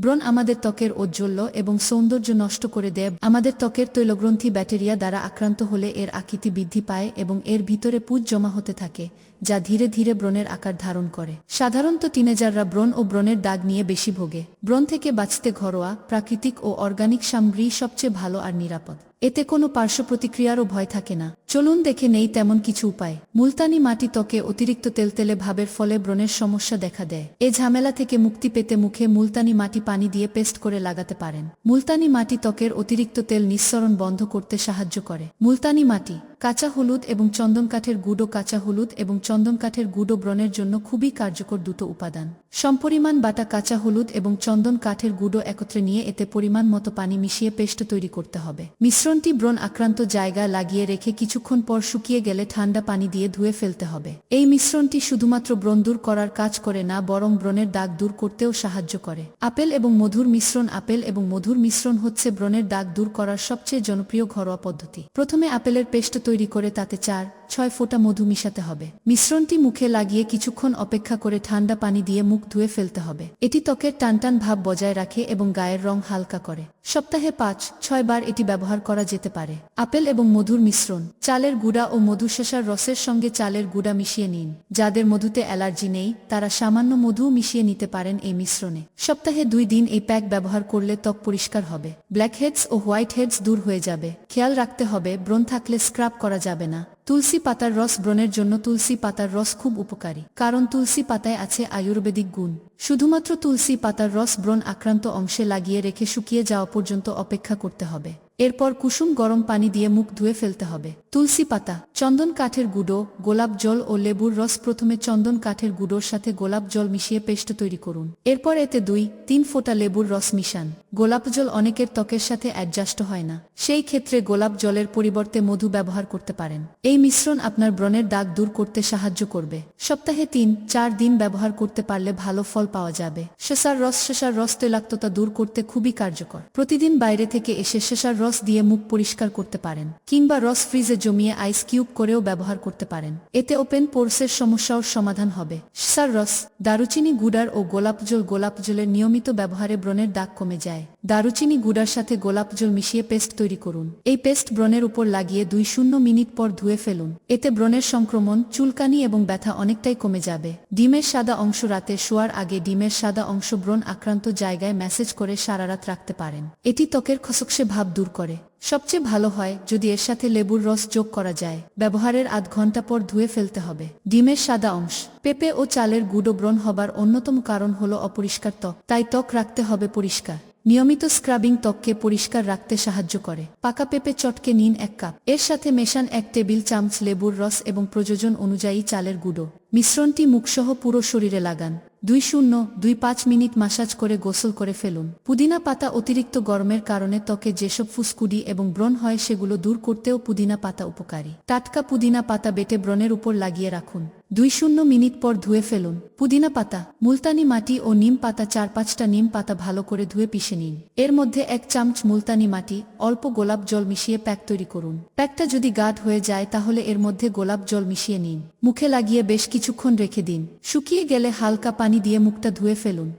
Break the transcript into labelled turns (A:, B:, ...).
A: ব্রণ আমাদের ত্বকের ঔজ্জ্বল্য এবং সৌন্দর্য নষ্ট করে দেয়। আমাদের ত্বকের তৈলগ্রন্থি ব্যাটেরিয়া দ্বারা আক্রান্ত হলে এর আকৃতি বৃদ্ধি পায় এবং এর ভিতরে পুজ জমা হতে থাকে। যা ধীরে ধীরে ব্রণের আকার ধারণ করে। সাধারণত টিনেজাররা ব্রণ ও ব্রণের দাগ নিয়ে বেশি ভোগে। ব্রণ থেকে বাঁচতে ঘরোয়া, প্রাকৃতিক ও অর্গানিক সামগ্রী সবচেয়ে ভালো আর নিরাপদ। এতে কোনো পার্শ্ব প্রতিক্রিয়ারও ভয় থাকে না। চলুন দেখে নেই তেমন কিছু উপায়। মুলতানি মাটি ত্বকে অতিরিক্ত তেলতেলে ভাবের ফলে ব্রণের সমস্যা দেখা দেয়। এ ঝামেলা থেকে মুক্তি পেতে মুখে মুলতানি মাটি পানি দিয়ে পেস্ট করে লাগাতে পারেন। মুলতানি মাটি ত্বকের অতিরিক্ত তেল নিঃসরণ বন্ধ করতে সাহায্য করে। মুলতানি মাটি কাঁচা হলুদ এবং চন্দন কাঠের গুঁড়ো কাঁচা হলুদ এবং চন্দন কাঠের গুঁড়ো ব্রণের জন্য খুবই কার্যকর দুটো উপাদান। সম্পরিমাণ বাটা কাঁচা হলুদ এবং চন্দন কাঠের গুঁড়ো একত্রে নিয়ে এতে পরিমাণ মতো পানি মিশিয়ে পেস্ট তৈরি করতে হবে। মিশ্রণটি ব্রণ আক্রান্ত জায়গা লাগিয়ে রেখে কিছুক্ষণ পর শুকিয়ে গেলে ঠান্ডা পানি দিয়ে ধুয়ে ফেলতে হবে। এই মিশ্রণটি শুধুমাত্র ব্রণ দূর করার কাজ করে না, বরং ব্রণের দাগ দূর করতেও সাহায্য করে। আপেল এবং মধুর মিশ্রণ আপেল এবং মধুর মিশ্রণ হচ্ছে ব্রণের দাগ দূর করার সবচেয়ে জনপ্রিয় ঘরোয়া পদ্ধতি। প্রথমে আপেলের পেস্ট তৈরি করে তাতে চার। ছয় ফোঁটা মধু মিশাতে হবে। মিশ্রণটি মুখে লাগিয়ে কিছুক্ষণ অপেক্ষা করে ঠান্ডা পানি দিয়ে মুখ ধুয়ে ফেলতে হবে। এটি ত্বকের টানটান ভাব বজায় রাখে এবং গায়ের রং হালকা করে। সপ্তাহে পাঁচ, ছয় বার এটি ব্যবহার করা যেতে পারে। আপেল এবং মধুর মিশ্রণ। চালের গুঁড়া ও মধু মধুশেষার রসের সঙ্গে চালের গুঁড়া মিশিয়ে নিন। যাদের মধুতে অ্যালার্জি নেই, তারা সামান্য মধু মিশিয়ে নিতে পারেন এই মিশ্রণে। সপ্তাহে দুই দিন এই প্যাক ব্যবহার করলে ত্বক পরিষ্কার হবে। ব্ল্যাক হেডস ও হোয়াইট হেডস দূর হয়ে যাবে। খেয়াল রাখতে হবে, ব্রণ থাকলে স্ক্রাব করা যাবে না। তুলসী পাতার রস ব্রণের জন্য তুলসী পাতার রস খুব উপকারী, কারণ তুলসী পাতায় আছে আয়ুর্বেদিক গুণ। শুধুমাত্র তুলসী পাতার রস ব্রণ আক্রান্ত অংশে লাগিয়ে রেখে শুকিয়ে যাওয়া পর্যন্ত অপেক্ষা করতে হবে। এরপর কুসুম গরম পানি দিয়ে মুখ ধুয়ে ফেলতে হবে। তুলসী পাতা, চন্দন কাঠের গুঁড়ো, গোলাপ জল ও লেবুর রস প্রথমে চন্দন কাঠের গুঁড়োর সাথে গোলাপ জল মিশিয়ে পেস্ট তৈরি করুন। এরপর এতে দুই, তিন ফোঁটা লেবুর রস মিশান। গোলাপ জল অনেকের ত্বকের সাথে অ্যাডজাস্ট হয় না। সেই ক্ষেত্রে গোলাপ জলের পরিবর্তে মধু ব্যবহার করতে পারেন। এই মিশ্রণ আপনার ব্রণের দাগ দূর করতে সাহায্য করবে। সপ্তাহে তিন, চার দিন ব্যবহার করতে পারলে ভালো ফল পাওয়া যাবে। শেষার রস শেষার রস তৈলাক্ততা দূর করতে খুবই কার্যকর। প্রতিদিন বাইরে থেকে এসে শেষার রস দিয়ে মুখ পরিষ্কার করতে পারেন, কিংবা রস ফ্রিজে জমিয়ে আইস কিউব করেও ব্যবহার করতে পারেন। এতে ওপেন পোর্সের সমস্যাও সমাধান হবে। সার রস, দারুচিনি গুড়ার ও গোলাপ জল গোলাপ জলের নিয়মিত ব্যবহারে ব্রণের দাগ কমে যায়। দারুচিনি গুড়ার সাথে গোলাপ জল মিশিয়ে পেস্ট তৈরি করুন। এই পেস্ট ব্রণের উপর লাগিয়ে দুই শূন্য মিনিট পর ধুয়ে ফেলুন। এতে ব্রণের সংক্রমণ, চুলকানি এবং ব্যথা অনেকটাই কমে যাবে। ডিমের সাদা অংশ রাতে শোয়ার আগে ডিমের সাদা অংশ ব্রণ আক্রান্ত জায়গায় ম্যাসেজ করে সারারাত রাখতে পারেন। এটি ত্বকের খসকসে ভাব দূর করে। সবচেয়ে ভালো হয় যদি এর সাথে লেবুর রস যোগ করা যায়। ব্যবহারের আধ ঘণ্টা পর ধুয়ে ফেলতে হবে। ডিমের সাদা অংশ। পেঁপে ও চালের গুঁড়ো ব্রণ হবার অন্যতম কারণ হল অপরিষ্কার ত্বক। তাই ত্বক রাখতে হবে পরিষ্কার। নিয়মিত স্ক্রাবিং ত্বককে পরিষ্কার রাখতে সাহায্য করে। পাকা পেঁপে চটকে নিন এক কাপ। এর সাথে মেশান এক টেবিল চামচ লেবুর রস এবং প্রয়োজন অনুযায়ী চালের গুঁড়ো। মিশ্রণটি মুখসহ পুরো শরীরে লাগান। দুই শূন্য, দুই পাঁচ মিনিট মাসাজ করে গোসল করে ফেলুন। পুদিনা পাতা অতিরিক্ত গরমের কারণে ত্বকে যেসব ফুসকুডি এবং ব্রণ হয় সেগুলো দূর করতেও পুদিনা পাতা উপকারী। টাটকা পুদিনা পাতা বেটে ব্রণের উপর লাগিয়ে রাখুন। দুই শূন্য মিনিট পর ধুয়ে ফেলুন। পুদিনা পাতা, মুলতানি মাটি ও নিম পাতা চার পাঁচটা নিম পাতা ভালো করে ধুয়ে পিষে নিন। এর মধ্যে এক চামচ মুলতানি মাটি, অল্প গোলাপ জল মিশিয়ে প্যাক তৈরি করুন। প্যাকটা যদি গাঢ় হয়ে যায় তাহলে এর মধ্যে গোলাপ জল মিশিয়ে নিন। মুখে লাগিয়ে বেশ কিছুক্ষণ রেখে দিন। শুকিয়ে গেলে হালকা পানি দিয়ে মুখটা ধুয়ে ফেলুন।